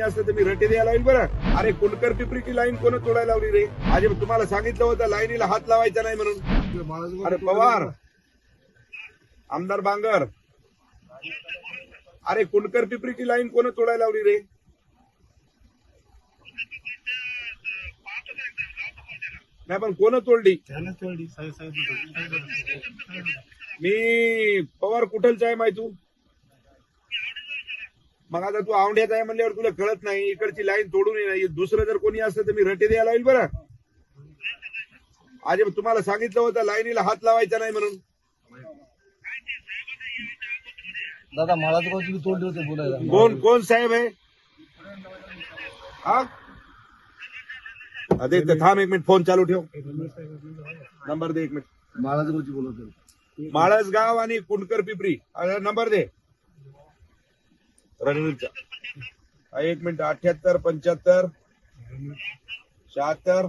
असतं तर मी रटे द्यायला लावील बरं. अरे कुलकर पिपरीची लाईन कोण तोडायला लावली रे? आज तुम्हाला सांगितलं होतं लाईनीला हात लावायचा नाही म्हणून. अरे पवार. आमदार बांगर. अरे कुलकर पिपरीची लाईन कोण तोडायला लावली रे? नाही पण कोण तोडली? मी पवार कुठलचा आहे माहिती तू? मग आता तू आवड्याचा आहे म्हणल्यावर तुला कळत नाही इकडची लाईन तोडून ये दुसरं जर कोणी असतं तर मी रटे द्यायला लावील बरं. आज तुम्हाला सांगितलं होतं लाईनीला हात लावायचा नाही म्हणून. दादा मला तर तुम्ही तोडले होते बोलायला. कोण कोण साहेब आहे हा? अरे थांब एक मिनिट फोन चालू ठेव. नंबर दे एक मिनिट. महाराजगावची बोलत माळसगाव आणि कुंडकर पिपरी. नंबर दे. रणवीरचा एक मिनिट. अठ्याहत्तर पंच्याहत्तर शहात्तर.